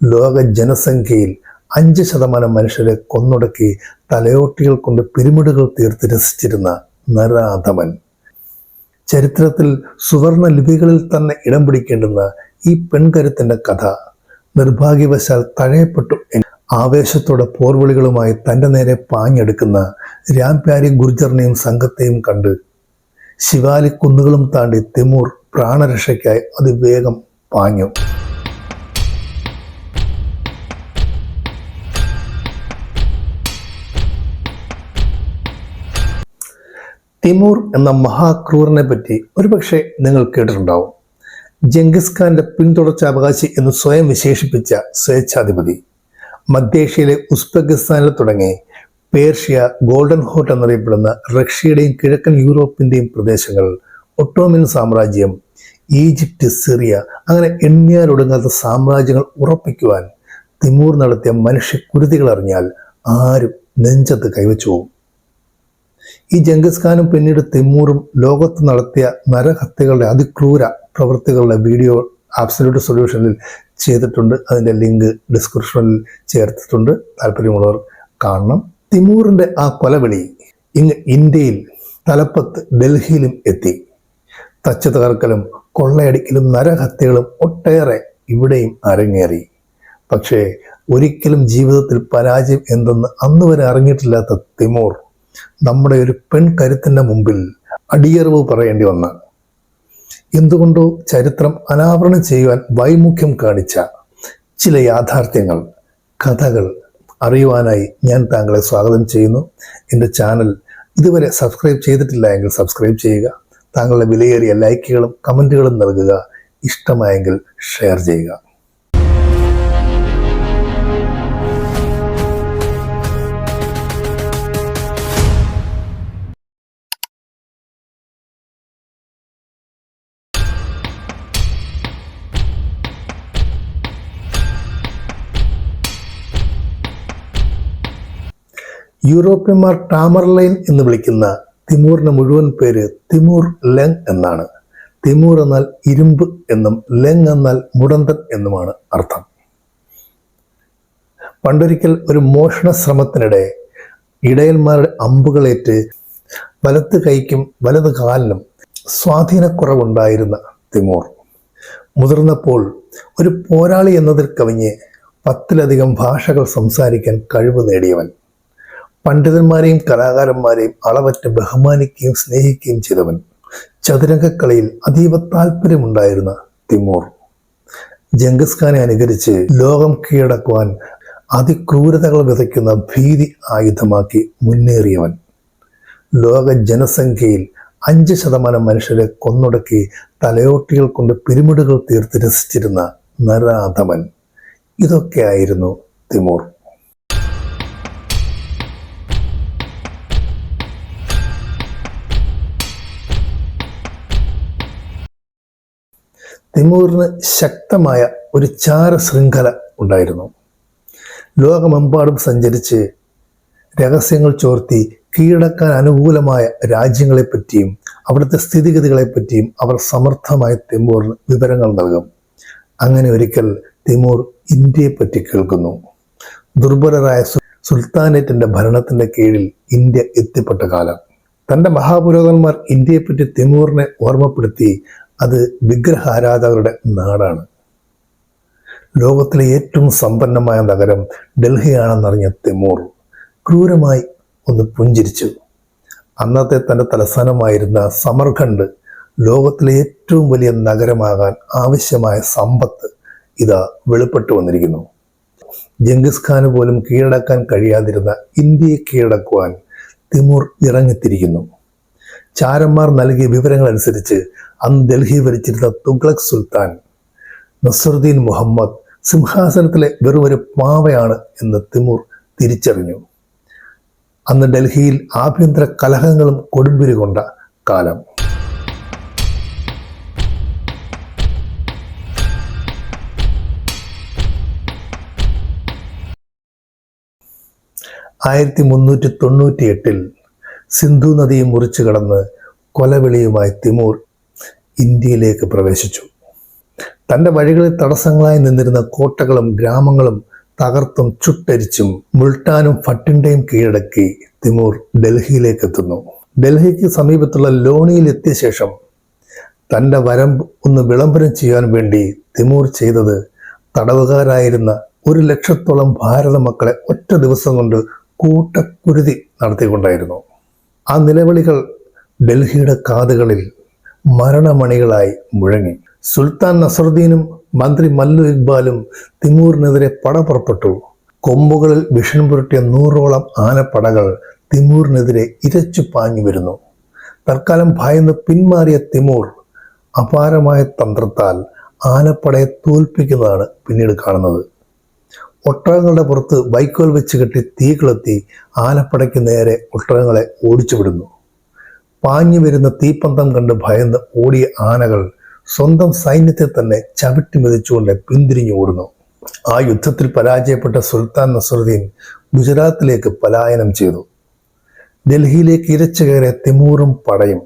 ലോക ജനസംഖ്യയിൽ അഞ്ച് ശതമാനം മനുഷ്യരെ കൊന്നൊടുക്കി തലയോട്ടികൾ കൊണ്ട് പിരമിഡുകൾ തീർത്ത് രസിച്ചിരുന്ന നരാധമൻ. ചരിത്രത്തിൽ സുവർണ ലിപികളിൽ തന്നെ ഇടം പിടിക്കേണ്ടുന്ന ഈ പെൺകരുത്തിന്റെ കഥ നിർഭാഗ്യവശാൽ തഴയപ്പെട്ടു ആവേശത്തോടെ പോർവിളികളുമായി തന്റെ നേരെ പാഞ്ഞെടുക്കുന്ന രാംപ്യാരി ഗുർജറിനെയും സംഘത്തെയും കണ്ട് ശിവാലി കുന്നുകളും താണ്ടി തിമൂർ പ്രാണരക്ഷയ്ക്കായി അതിവേഗം പാഞ്ഞു. തിമൂർ എന്ന മഹാക്രൂരനെ പറ്റി ഒരുപക്ഷെ നിങ്ങൾ കേട്ടിട്ടുണ്ടാവും. ജംഗിസ് ഖാന്റെ പിന്തുടർച്ചാവകാശി എന്ന് സ്വയം വിശേഷിപ്പിച്ച സ്വേച്ഛാധിപതി. മധ്യേഷ്യയിലെ ഉസ്ബെക്കിസ്ഥാനിൽ തുടങ്ങി പേർഷ്യ ഗോൾഡൻ ഹോട്ട് എന്നറിയപ്പെടുന്ന റഷ്യയുടെയും കിഴക്കൻ യൂറോപ്പിന്റെയും പ്രദേശങ്ങൾ ഒട്ടോമിൻ സാമ്രാജ്യം ഈജിപ്റ്റ് സിറിയ അങ്ങനെ എണ്ണിയാലൊടുങ്ങാത്ത സാമ്രാജ്യങ്ങൾ ഉറപ്പിക്കുവാൻ തിമൂർ നടത്തിയ മനുഷ്യ കുരുതികൾ അറിഞ്ഞാൽ ആരും നെഞ്ചത്ത് കൈവച്ചു പോകും ഈ ജംഗിസ് ഖാനും പിന്നീട് തിമൂറും ലോകത്ത് നടത്തിയ നരഹത്യകളുടെ അതിക്രൂര പ്രവൃത്തികളുടെ വീഡിയോ ആബ്സല്യൂട്ട് സൊല്യൂഷനിൽ ചെയ്തിട്ടുണ്ട്. അതിന്റെ ലിങ്ക് ഡിസ്ക്രിപ്ഷനിൽ ചേർത്തിട്ടുണ്ട്. താല്പര്യമുള്ളവർ കാണണം. തിമൂറിന്റെ ആ കൊലവിളി ഇങ്ങ് ഇന്ത്യയിൽ തലപ്പത്ത് ഡൽഹിയിലും എത്തി. തച്ചു തകർക്കലും കൊള്ളയടിക്കലും നരഹത്യകളും ഒട്ടേറെ ഇവിടെയും അരങ്ങേറി. പക്ഷേ ഒരിക്കലും ജീവിതത്തിൽ പരാജയം എന്തെന്ന് അന്ന് വരെ അറിഞ്ഞിട്ടില്ലാത്ത തിമൂർ നമ്മുടെ ഒരു പെൺകരുത്തിന്റെ മുമ്പിൽ അടിയറിവ് പറയേണ്ടി വന്ന. എന്തുകൊണ്ടോ ചരിത്രം അനാവരണം ചെയ്യുവാൻ വൈമുഖ്യം കാണിച്ച ചില യാഥാർത്ഥ്യങ്ങൾ കഥകൾ അറിയുവാനായി ഞാൻ താങ്കളെ സ്വാഗതം ചെയ്യുന്നു. എന്റെ ചാനൽ ഇതുവരെ സബ്സ്ക്രൈബ് ചെയ്തിട്ടില്ല എങ്കിൽ സബ്സ്ക്രൈബ് ചെയ്യുക. താങ്കളുടെ വിലയേറിയ ലൈക്കുകളും കമന്റുകളും നൽകുക. ഇഷ്ടമായെങ്കിൽ ഷെയർ ചെയ്യുക. യൂറോപ്യന്മാർ ടാമർലൈൻ എന്ന് വിളിക്കുന്ന തിമൂറിന്റെ മുഴുവൻ പേര് തിമൂർ ലെങ് എന്നാണ്. തിമൂർ എന്നാൽ ഇരുമ്പ് എന്നും ലെങ് എന്നാൽ മുടന്തൻ എന്നുമാണ് അർത്ഥം. പണ്ടൊരിക്കൽ ഒരു മോഷണ ശ്രമത്തിനിടെ ഇടയന്മാരുടെ അമ്പുകളേറ്റ് വലത്ത് കൈക്കും വലത് കാലിനും സ്വാധീനക്കുറവുണ്ടായിരുന്ന തിമൂർ. മുതിർന്നപ്പോൾ ഒരു പോരാളി എന്നതിൽ കവിഞ്ഞ് പത്തിലധികം ഭാഷകൾ സംസാരിക്കാൻ കഴിവ് നേടിയവൻ. പണ്ഡിതന്മാരെയും കലാകാരന്മാരെയും അളവറ്റ് ബഹുമാനിക്കുകയും സ്നേഹിക്കുകയും ചെയ്തവൻ ചതുരംഗക്കളിയിൽ അതീവ താല്പര്യമുണ്ടായിരുന്ന തിമൂർ. ജംഗിസ് ഖാനെ അനുകരിച്ച് ലോകം കീഴടക്കുവാൻ അതിക്രൂരതകൾ വിതയ്ക്കുന്ന ഭീതി ആയുധമാക്കി മുന്നേറിയവൻ. ലോക ജനസംഖ്യയിൽ അഞ്ച് ശതമാനം മനുഷ്യരെ കൊന്നൊടുക്കി തലയോട്ടികൾ കൊണ്ട് പിരമിഡുകൾ തീർത്ത് രസിച്ചിരുന്ന നരാധമൻ. ഇതൊക്കെയായിരുന്നു തിമൂർ. തിമൂറിന് ശക്തമായ ഒരു ചാര ശൃംഖല ഉണ്ടായിരുന്നു. ലോകമെമ്പാടും സഞ്ചരിച്ച് രഹസ്യങ്ങൾ ചോർത്തി കീഴടക്കാൻ അനുകൂലമായ രാജ്യങ്ങളെപ്പറ്റിയും അവിടുത്തെ സ്ഥിതിഗതികളെപ്പറ്റിയും അവർ സമർത്ഥമായി തിമൂറിന് വിവരങ്ങൾ നൽകും. അങ്ങനെ ഒരിക്കൽ തിമൂർ ഇന്ത്യയെപ്പറ്റി കേൾക്കുന്നു. ദുർബലരായ സുൽത്താനേറ്റിന്റെ ഭരണത്തിന്റെ കീഴിൽ ഇന്ത്യ എത്തിപ്പെട്ട കാലം. തന്റെ മഹാപുരോഹിതന്മാർ ഇന്ത്യയെപ്പറ്റി തിമൂറിനെ ഓർമ്മപ്പെടുത്തി അത് വിഗ്രഹാരാധകരുടെ നാടാണ്. ലോകത്തിലെ ഏറ്റവും സമ്പന്നമായ നഗരം ഡൽഹിയാണെന്നറിഞ്ഞ തിമൂർ ക്രൂരമായി ഒന്ന് പുഞ്ചിരിച്ചു. അന്നത്തെ തന്റെ തലസ്ഥാനമായിരുന്ന സമർഖണ്ഡ് ലോകത്തിലെ ഏറ്റവും വലിയ നഗരമാകാൻ ആവശ്യമായ സമ്പത്ത് ഇതാ വെളിപ്പെട്ടു വന്നിരിക്കുന്നു. ജംഗിസ് ഖാന് പോലും കീഴടക്കാൻ കഴിയാതിരുന്ന ഇന്ത്യയെ കീഴടക്കുവാൻ തിമൂർ ഇറങ്ങിത്തിരിക്കുന്നു. ചാരന്മാർ നൽകിയ വിവരങ്ങൾ അനുസരിച്ച് അന്ന് ഡൽഹി ഭരിച്ചിരുന്ന തുഗ്ലക് സുൽത്താൻ നസറുദ്ദീൻ മുഹമ്മദ് സിംഹാസനത്തിലെ വെറും ഒരു പാവയാണ് എന്ന് തിമൂർ തിരിച്ചറിഞ്ഞു. അന്ന് ഡൽഹിയിൽ ആഭ്യന്തര കലഹങ്ങളും കൊടുമ്പിരി കൊണ്ട കാലം. ആയിരത്തി മുന്നൂറ്റി തൊണ്ണൂറ്റി എട്ടിൽ സിന്ധു നദിയെ മുറിച്ചു കടന്ന് കൊലവിളിയുമായി തിമൂർ ഇന്ത്യയിലേക്ക് പ്രവേശിച്ചു. തന്റെ വഴികളിൽ തടസ്സങ്ങളായി നിന്നിരുന്ന കോട്ടകളും ഗ്രാമങ്ങളും തകർത്തും ചുട്ടരിച്ചും മുൾട്ടാനും ഫട്ടിന്റെയും കീഴടക്കി തിമൂർ ഡൽഹിയിലേക്ക് എത്തുന്നു. ഡൽഹിക്ക് സമീപത്തുള്ള ലോണിയിൽ എത്തിയ ശേഷം തന്റെ വരം ഒന്ന് വിളംബരം ചെയ്യാൻ വേണ്ടി തിമൂർ ചെയ്തത് തടവുകാരായിരുന്ന ഒരു ലക്ഷത്തോളം ഭാരത മക്കളെ ഒറ്റ ദിവസം കൊണ്ട് കൂട്ടക്കുരുതി നടത്തിക്കൊണ്ടായിരുന്നു. ആ നിലവിളികൾ ഡൽഹിയുടെ കാതുകളിൽ മരണമണികളായി മുഴങ്ങി. സുൽത്താൻ നസറുദ്ദീനും മന്ത്രി മല്ലു ഇക്ബാലും തിമൂറിനെതിരെ പട പുറപ്പെട്ടു. കൊമ്പുകളിൽ വിഷൻ പുരട്ടിയ നൂറോളം ആനപ്പടകൾ തിമൂറിനെതിരെ ഇരച്ചു പാഞ്ഞു വരുന്നു. തൽക്കാലം ഭയന്ന് പിന്മാറിയ തിമൂർ അപാരമായ തന്ത്രത്താൽ ആനപ്പടയെ തോൽപ്പിക്കുന്നതാണ് പിന്നീട് കാണുന്നത്. ഒട്ടകങ്ങളുടെ പുറത്ത് ബൈക്കുകൾ വെച്ച് കെട്ടി തീ കിളത്തി നേരെ ഒട്ടകങ്ങളെ ഓടിച്ചുവിടുന്നു. പാഞ്ഞു വരുന്ന തീപ്പന്തം കണ്ട് ഭയന്ന് ഓടിയ ആനകൾ സ്വന്തം സൈന്യത്തെ തന്നെ ചവിട്ടി മെതിച്ചുകൊണ്ട് പിന്തിരിഞ്ഞു ഓടുന്നു. ആ യുദ്ധത്തിൽ പരാജയപ്പെട്ട സുൽത്താൻ നസറുദ്ദീൻ ഗുജറാത്തിലേക്ക് പലായനം ചെയ്തു. ഡൽഹിയിലേക്ക് ഇരച്ചു കയറിയ തിമൂറും പടയും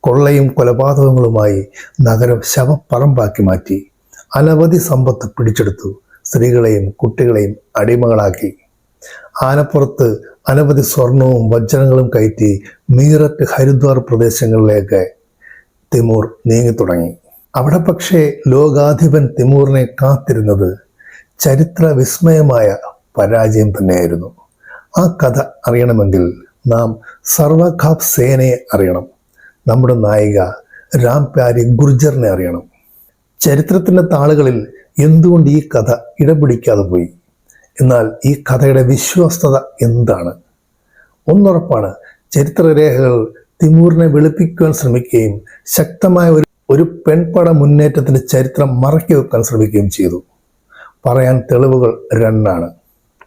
കൊള്ളയും കൊലപാതകങ്ങളുമായി നഗരം ശവപ്പറമ്പാക്കി മാറ്റി. അനവധി സമ്പത്ത് പിടിച്ചെടുത്തു. സ്ത്രീകളെയും കുട്ടികളെയും അടിമകളാക്കി. ആനപ്പുറത്ത് അനവധി സ്വർണവും വജ്രങ്ങളും കയറ്റി മീററ്റ് ഹരിദ്വാർ പ്രദേശങ്ങളിലേക്ക് തിമൂർ നീങ്ങി തുടങ്ങി അവിടെ പക്ഷേ ലോകാധിപൻ തിമൂറിനെ കാത്തിരുന്നത് ചരിത്ര വിസ്മയമായ പരാജയം തന്നെയായിരുന്നു. ആ കഥ അറിയണമെങ്കിൽ നാം സർവഖാബ് സേനയെ അറിയണം. നമ്മുടെ നായിക രാം പ്യാരി ഗുർജറിനെ അറിയണം. ചരിത്രത്തിന്റെ താളുകളിൽ എന്തുകൊണ്ട് ഈ കഥ ഇടപിടിക്കാതെ പോയി? എന്നാൽ ഈ കഥയുടെ വിശ്വസ്തത എന്താണ്? ഒന്നുറപ്പാണ് ചരിത്രരേഖകൾ തിമൂറിനെ വെളുപ്പിക്കുവാൻ ശ്രമിക്കുകയും ശക്തമായ ഒരു ഒരു പെൺപട മുന്നേറ്റത്തിന്റെ ചരിത്രം മറക്കി വെക്കാൻ ശ്രമിക്കുകയും ചെയ്തു. പറയാൻ തെളിവുകൾ രണ്ടാണ്.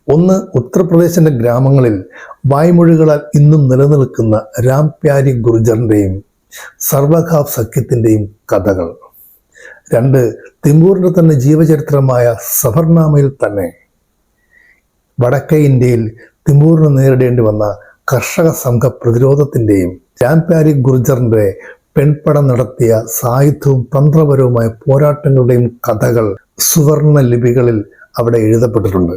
ഒന്ന് ഉത്തർപ്രദേശിന്റെ ഗ്രാമങ്ങളിൽ വായ്മൊഴികളാൽ ഇന്നും നിലനിൽക്കുന്ന രാം പ്യാരി ഗുർജറിന്റെയും സർവഖാബ് സഖ്യത്തിന്റെയും കഥകൾ. രണ്ട് തിമ്പൂറിന്റെ തന്നെ ജീവചരിത്രമായ സഫർനാമയിൽ തന്നെ വടക്കേ ഇന്ത്യയിൽ തിമ്പൂറിന് നേരിടേണ്ടി വന്ന കർഷക സംഘ പ്രതിരോധത്തിന്റെയും രാംപ്യാരി ഗുർജറിന്റെ പെൺപട നടത്തിയ സായുധവും തന്ത്രപരവുമായ പോരാട്ടങ്ങളുടെയും കഥകൾ സുവർണ ലിപികളിൽ അവിടെ എഴുതപ്പെട്ടിട്ടുണ്ട്.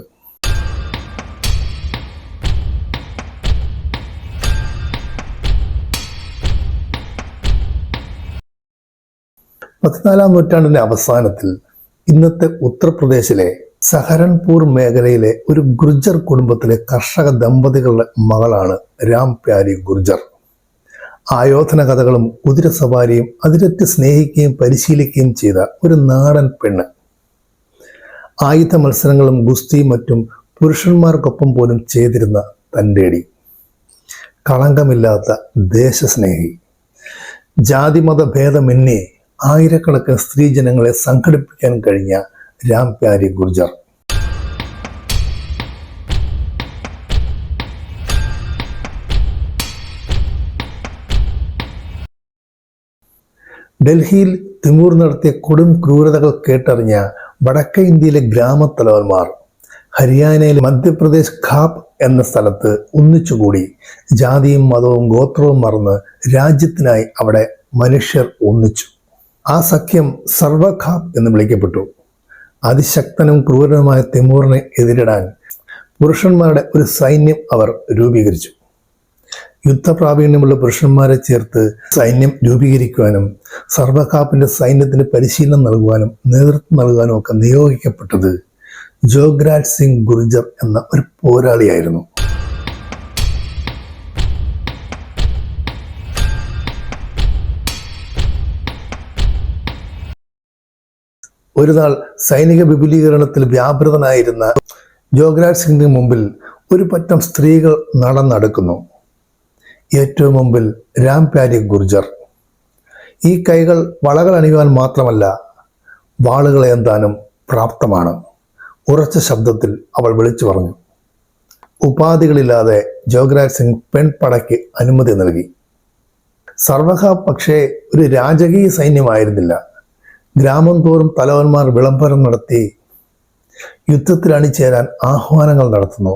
പതിനാലാം നൂറ്റാണ്ടിന്റെ അവസാനത്തിൽ ഇന്നത്തെ ഉത്തർപ്രദേശിലെ സഹരൻപൂർ മേഖലയിലെ ഒരു ഗുർജർ കുടുംബത്തിലെ കർഷക ദമ്പതികളുടെ മകളാണ് രാം പ്യാരി ഗുർജർ. ആയോധന കഥകളും കുതിര സവാരിയും അതിരറ്റ് സ്നേഹിക്കുകയും പരിശീലിക്കുകയും ചെയ്ത ഒരു നാടൻ പെണ്ണ്. ആയുധ മത്സരങ്ങളും ഗുസ്തിയും മറ്റും പുരുഷന്മാർക്കൊപ്പം പോലും ചെയ്തിരുന്ന തന്റെടി. കളങ്കമില്ലാത്ത ദേശസ്നേഹി. ജാതിമത ഭേദമെന്നേ ആയിരക്കണക്കിന് സ്ത്രീജനങ്ങളെ സംഘടിപ്പിക്കാൻ കഴിഞ്ഞ രാം പ്യാരി ഗുർജർ. ഡൽഹിയിൽ തിമൂർ നടത്തിയ കൊടും ക്രൂരതകൾ കേട്ടറിഞ്ഞ വടക്കേ ഇന്ത്യയിലെ ഗ്രാമത്തലവന്മാർ ഹരിയാനയിലെ മധ്യപ്രദേശ് ഖാപ് എന്ന സ്ഥലത്ത് ഒന്നിച്ചുകൂടി ജാതിയും മതവും ഗോത്രവും മറന്ന് രാജ്യത്തിനായി അവിടെ മനുഷ്യർ ഒന്നിച്ചു. ആ സഖ്യം സർവഖാബ് എന്ന് വിളിക്കപ്പെട്ടു. അതിശക്തനും ക്രൂരനുമായ തിമൂറിനെ എതിരിടാൻ പുരുഷന്മാരുടെ ഒരു സൈന്യം അവർ രൂപീകരിച്ചു. യുദ്ധപ്രാവീണ്യമുള്ള പുരുഷന്മാരെ ചേർത്ത് സൈന്യം രൂപീകരിക്കുവാനും സർവഖാപ്പിന്റെ സൈന്യത്തിന് പരിശീലനം നൽകുവാനും നേതൃത്വം നൽകുവാനും ഒക്കെ നിയോഗിക്കപ്പെട്ടത് ജോഗ്രാജ് സിംഗ് ഗുർജർ എന്ന ഒരു പോരാളിയായിരുന്നു. ഒരു നാൾ സൈനിക വിപുലീകരണത്തിൽ വ്യാപൃതനായിരുന്ന ജോഗ്രാജ് സിംഗിന് മുമ്പിൽ ഒരു പറ്റം സ്ത്രീകൾ നടന്നടക്കുന്നു. ഏറ്റവും മുമ്പിൽ രാം പ്യാരി ഗുർജർ. ഈ കൈകൾ വളകൾ അണിയുവാൻ മാത്രമല്ല വാളുകളെ എന്താനും പ്രാപ്തമാണ്. ഉറച്ച ശബ്ദത്തിൽ അവൾ വിളിച്ചു പറഞ്ഞു. ഉപാധികളില്ലാതെ ജോഗ്രാജ് സിംഗ് പെൺപടയ്ക്ക് അനുമതി നൽകി. സർവഹ പക്ഷേ ഒരു രാജകീയ സൈന്യമായിരുന്നില്ല. ഗ്രാമം തോറും തലവന്മാർ വിളംബരം നടത്തി യുദ്ധത്തിൽ അണിചേരാൻ ആഹ്വാനങ്ങൾ നടത്തുന്നു.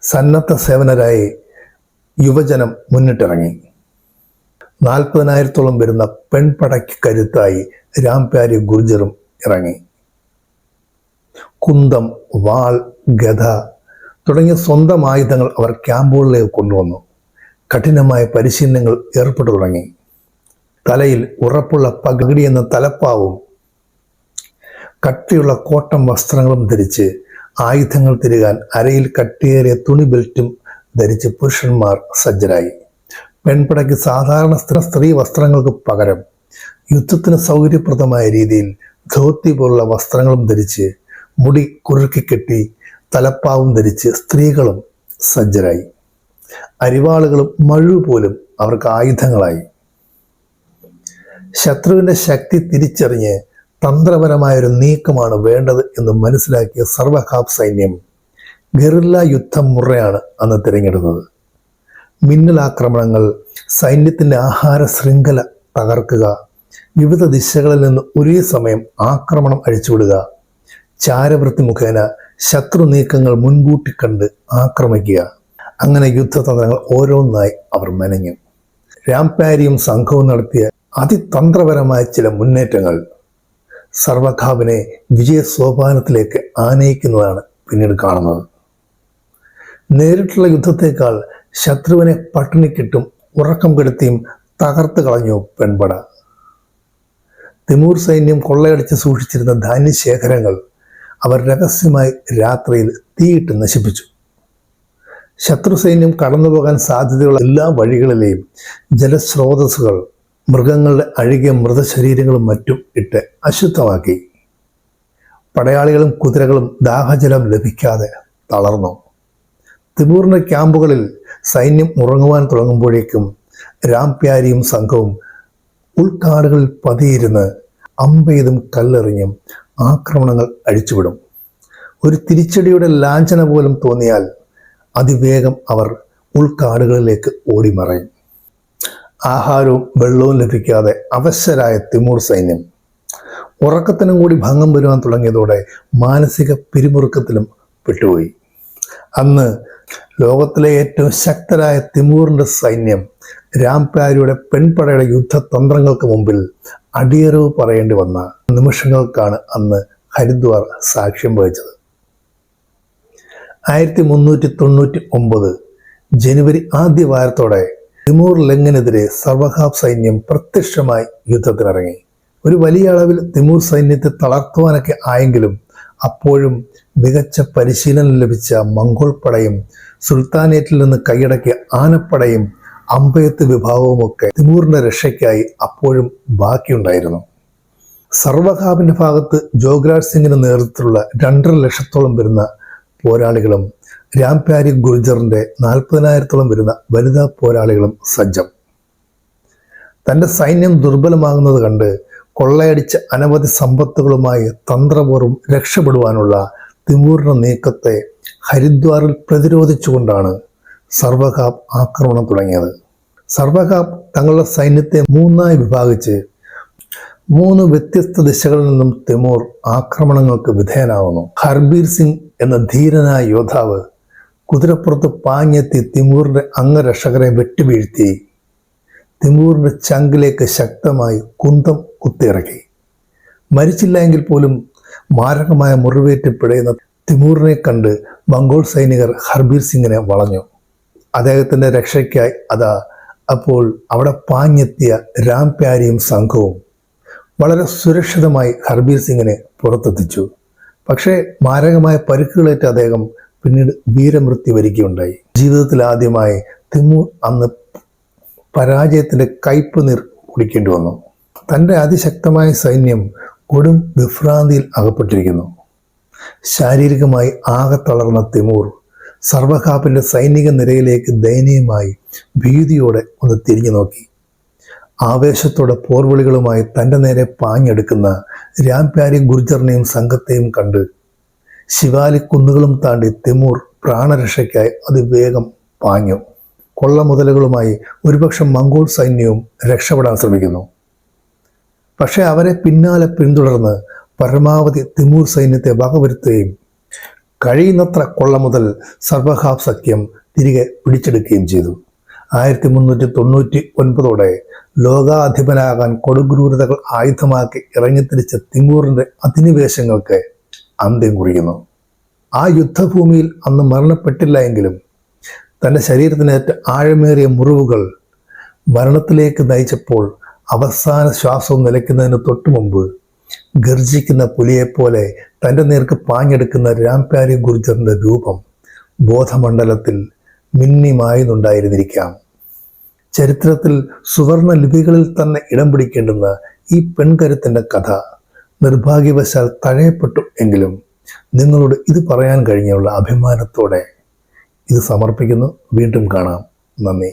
സന്നദ്ധ സേവനരായി യുവജനം മുന്നിട്ടിറങ്ങി. നാൽപ്പതിനായിരത്തോളം വരുന്ന പെൺപടയ്ക്ക് കരുത്തായി രാംപ്യാരി ഗുർജറും ഇറങ്ങി. കുന്തം വാൾ ഗത തുടങ്ങിയ സ്വന്തം ആയുധങ്ങൾ അവർ ക്യാമ്പുകളിലേക്ക് കൊണ്ടുവന്നു. കഠിനമായ പരിശീലനങ്ങൾ ഏർപ്പെട്ടു തുടങ്ങി. തലയിൽ ഉറപ്പുള്ള പകടി എന്ന തലപ്പാവും. കട്ടിയുള്ള കോട്ടം വസ്ത്രങ്ങളും ധരിച്ച് ആയുധങ്ങൾ തിരുകാൻ അരയിൽ കട്ടിയേറിയ തുണി ബെൽറ്റും ധരിച്ച് പുരുഷന്മാർ സജ്ജരായി. പെൺപടയ്ക്ക് സാധാരണ സ്ത്രീ സ്ത്രീ വസ്ത്രങ്ങൾക്ക് പകരം യുദ്ധത്തിന് സൗകര്യപ്രദമായ രീതിയിൽ ധോത്തി പോലുള്ള വസ്ത്രങ്ങളും ധരിച്ച് മുടി കുറുക്കി കെട്ടി തലപ്പാവും ധരിച്ച് സ്ത്രീകളും സജ്ജരായി. അരിവാളുകളും മഴു പോലും അവർക്ക് ആയുധങ്ങളായി. ശത്രുവിന്റെ ശക്തി തിരിച്ചറിഞ്ഞ് തന്ത്രപരമായ ഒരു നീക്കമാണ് വേണ്ടത് എന്ന് മനസ്സിലാക്കിയ സർവഹാബ് സൈന്യം ഗറില്ല യുദ്ധം മുറയാണ് അന്ന് തിരഞ്ഞെടുത്തത്. മിന്നലാക്രമണങ്ങൾ സൈന്യത്തിന്റെ ആഹാര ശൃംഖല തകർക്കുക വിവിധ ദിശകളിൽ നിന്ന് ഒരേ സമയം ആക്രമണം അഴിച്ചുവിടുക ചാരവൃത്തി മുഖേന ശത്രു നീക്കങ്ങൾ മുൻകൂട്ടി കണ്ട് ആക്രമിക്കുക. അങ്ങനെ യുദ്ധതന്ത്രങ്ങൾ ഓരോന്നായി അവർ മെനഞ്ഞു. രാംപാരിയും സംഘവും നടത്തിയ അതിതന്ത്രപരമായ ചില മുന്നേറ്റങ്ങൾ സർവഖാബിനെ വിജയസോപാനത്തിലേക്ക് ആനയിക്കുന്നതാണ് പിന്നീട് കാണുന്നത്. നേരിട്ടുള്ള യുദ്ധത്തേക്കാൾ ശത്രുവിനെ പട്ടിണിക്കിട്ടും ഉറക്കം കെടുത്തിയും തകർത്ത് കളഞ്ഞു പെൺപട. തിമൂർ സൈന്യം കൊള്ളയടിച്ച് സൂക്ഷിച്ചിരുന്ന ധാന്യശേഖരങ്ങൾ അവർ രഹസ്യമായി രാത്രിയിൽ തീയിട്ട് നശിപ്പിച്ചു. ശത്രു സൈന്യം കടന്നുപോകാൻ സാധ്യതയുള്ള എല്ലാ വഴികളിലെയും ജലസ്രോതസ്സുകൾ മൃഗങ്ങളുടെ അഴുകിയ മൃതശരീരങ്ങളും മറ്റും ഇട്ട് അശുദ്ധമാക്കി. പടയാളികളും കുതിരകളും ദാഹജലം ലഭിക്കാതെ തളർന്നു. തിമൂറിന്റെ ക്യാമ്പുകളിൽ സൈന്യം ഉറങ്ങുവാൻ തുടങ്ങുമ്പോഴേക്കും രാംപ്യാരിയും സംഘവും ഉൾക്കാടുകളിൽ പതിയിരുന്ന് അമ്പെയ്തും കല്ലെറിഞ്ഞും ആക്രമണങ്ങൾ അഴിച്ചുവിടും. ഒരു തിരിച്ചടിയുടെ ലാഞ്ചന പോലും തോന്നിയാൽ അതിവേഗം അവർ ഉൾക്കാടുകളിലേക്ക് ഓടിമറയും. ആഹാരവും വെള്ളവും ലഭിക്കാതെ അവശരായ തിമൂർ സൈന്യം. ഉറക്കത്തിനും കൂടി ഭംഗം വരുവാൻ തുടങ്ങിയതോടെ മാനസിക പിരിമുറുക്കത്തിലും പെട്ടുപോയി. അന്ന് ലോകത്തിലെ ഏറ്റവും ശക്തരായ തിമൂറിന്റെ സൈന്യം രാംപ്യാരിയുടെ പെൺപടയുടെ യുദ്ധതന്ത്രങ്ങൾക്ക് മുമ്പിൽ അടിയറവ് പറയേണ്ടി വന്ന നിമിഷങ്ങൾക്കാണ് അന്ന് ഹരിദ്വാർ സാക്ഷ്യം വഹിച്ചത്. ആയിരത്തി മുന്നൂറ്റി തൊണ്ണൂറ്റി ഒമ്പത് ജനുവരി ആദ്യ വാരത്തോടെ തിമൂർ ലംഘനെതിരെ സർവഹാബ് സൈന്യം പ്രത്യക്ഷമായി യുദ്ധത്തിനിറങ്ങി. ഒരു വലിയ അളവിൽ തിമൂർ സൈന്യത്തെ തളർത്തുവാനൊക്കെ ആയെങ്കിലും അപ്പോഴും മികച്ച പരിശീലനം ലഭിച്ച മംഗോൾ പടയും സുൽത്താനേറ്റിൽ നിന്ന് കൈയടക്കിയ ആനപ്പടയും അമ്പയത്ത് വിഭാഗവുമൊക്കെ തിമൂറിന്റെ രക്ഷയ്ക്കായി അപ്പോഴും ബാക്കിയുണ്ടായിരുന്നു. സർവഹാബിന്റെ ഭാഗത്ത് ജോഗ്രാജ് സിംഗിന്റെ നേതൃത്വത്തിലുള്ള രണ്ടര ലക്ഷത്തോളം വരുന്ന പോരാളികളും രാംപ്യാരി ഗുർജറിന്റെ നാൽപ്പതിനായിരത്തോളം വരുന്ന വനിതാ പോരാളികളും സജ്ജം. തന്റെ സൈന്യം ദുർബലമാകുന്നത് കണ്ട് കൊള്ളയടിച്ച അനവധി സമ്പത്തുകളുമായി തന്ത്രപൂർവം രക്ഷപ്പെടുവാനുള്ള തിമൂറിന്റെ നീക്കത്തെ ഹരിദ്വാറിൽ പ്രതിരോധിച്ചുകൊണ്ടാണ് സർവകാബ് ആക്രമണം തുടങ്ങിയത്. സർവകാബ് തങ്ങളുടെ സൈന്യത്തെ മൂന്നായി വിഭാഗിച്ച് മൂന്ന് വ്യത്യസ്ത ദിശകളിൽ നിന്നും തിമൂർ ആക്രമണങ്ങൾക്ക് വിധേയനാവുന്നു. ഹർബീർ സിംഗ് എന്ന ധീരനായ യോദ്ധാവ് കുതിരപ്പുറത്ത് പാഞ്ഞെത്തി തിമൂറിന്റെ അംഗരക്ഷകരെ വെട്ടിവീഴ്ത്തി. തിമൂറിന്റെ ചങ്കിലേക്ക് ശക്തമായി കുന്തം കുത്തിയിറക്കി. മരിച്ചില്ല എങ്കിൽ പോലും മാരകമായ മുറിവേറ്റ് പിടയുന്ന തിമൂറിനെ കണ്ട് മംഗോൾ സൈനികർ ഹർബീർ സിംഗിനെ വളഞ്ഞു. അദ്ദേഹത്തിന്റെ രക്ഷയ്ക്കായി അതാ അപ്പോൾ അവിടെ പാഞ്ഞെത്തിയ രാംപ്യാരിയും സംഘവും വളരെ സുരക്ഷിതമായി ഹർബീർ സിംഗിനെ പുറത്തെത്തിച്ചു. പക്ഷേ മാരകമായ പരുക്കുകളേറ്റ് അദ്ദേഹം പിന്നീട് വീരമൃത്യു വരികയുണ്ടായി. ജീവിതത്തിൽ ആദ്യമായി തിമൂർ അന്ന് പരാജയത്തിന്റെ കയ്പ് നീർ കുടിക്കേണ്ടി വന്നു. തന്റെ അതിശക്തമായ സൈന്യം കൊടും വിഭ്രാന്തിയിൽ അകപ്പെട്ടിരിക്കുന്നു. ശാരീരികമായി ആകെ തളർന്ന തിമൂർ സർവകാപ്പിന്റെ സൈനിക നിരയിലേക്ക് ദയനീയമായി ഭീതിയോടെ ഒന്ന് തിരിഞ്ഞു നോക്കി. ആവേശത്തോടെ പോർവിളികളുമായി തന്റെ നേരെ പാഞ്ഞെടുക്കുന്ന രാംപ്യാരി ഗുർജറിനെയും സംഘത്തെയും കണ്ട് ശിവാലി കുന്നുകളും താണ്ടി തിമൂർ പ്രാണരക്ഷയ്ക്കായി അതിവേഗം പാഞ്ഞു. കൊള്ളമുതലുകളുമായി ഒരുപക്ഷം മംഗോൾ സൈന്യവും രക്ഷപ്പെടാൻ ശ്രമിക്കുന്നു. പക്ഷെ അവരെ പിന്നാലെ പിന്തുടർന്ന് പരമാവധി തിമൂർ സൈന്യത്തെ വകവരുത്തുകയും കഴിയുന്നത്ര കൊള്ള മുതൽ സർവഹാബ് സഖ്യം തിരികെ പിടിച്ചെടുക്കുകയും ചെയ്തു. ആയിരത്തി മുന്നൂറ്റി തൊണ്ണൂറ്റി ഒൻപതോടെ ലോകാധിപനാകാൻ കൊടുക്രൂരതകൾ ആയുധമാക്കി ഇറങ്ങിത്തിരിച്ച തിമൂറിന്റെ അധിനിവേശങ്ങൾക്ക് അന്ത്യം കുറിക്കുന്നു. ആ യുദ്ധഭൂമിയിൽ അന്ന് മരണപ്പെട്ടില്ല എങ്കിലും തന്റെ ശരീരത്തിനേറ്റ ആഴമേറിയ മുറിവുകൾ മരണത്തിലേക്ക് നയിച്ചപ്പോൾ അവസാന ശ്വാസം നിലയ്ക്കുന്നതിന് തൊട്ടു മുമ്പ് ഗർജിക്കുന്ന പുലിയെപ്പോലെ തന്റെ നേർക്ക് പാഞ്ഞെടുക്കുന്ന രാംപ്യാരി ഗുർജറിന്റെ രൂപം ബോധമണ്ഡലത്തിൽ മിന്നിമായുന്നുണ്ടായിരുന്നിരിക്കാം. ചരിത്രത്തിൽ സുവർണ ലിപികളിൽ തന്നെ ഇടം പിടിക്കേണ്ടുന്ന ഈ പെൺകരുത്തിന്റെ കഥ നിർഭാഗ്യവശാൽ തഴയപ്പെട്ടു എങ്കിലും നിങ്ങളോട് ഇത് പറയാൻ കഴിഞ്ഞുള്ള അഭിമാനത്തോടെ ഇത് സമർപ്പിക്കുന്നു. വീണ്ടും കാണാം. നന്ദി.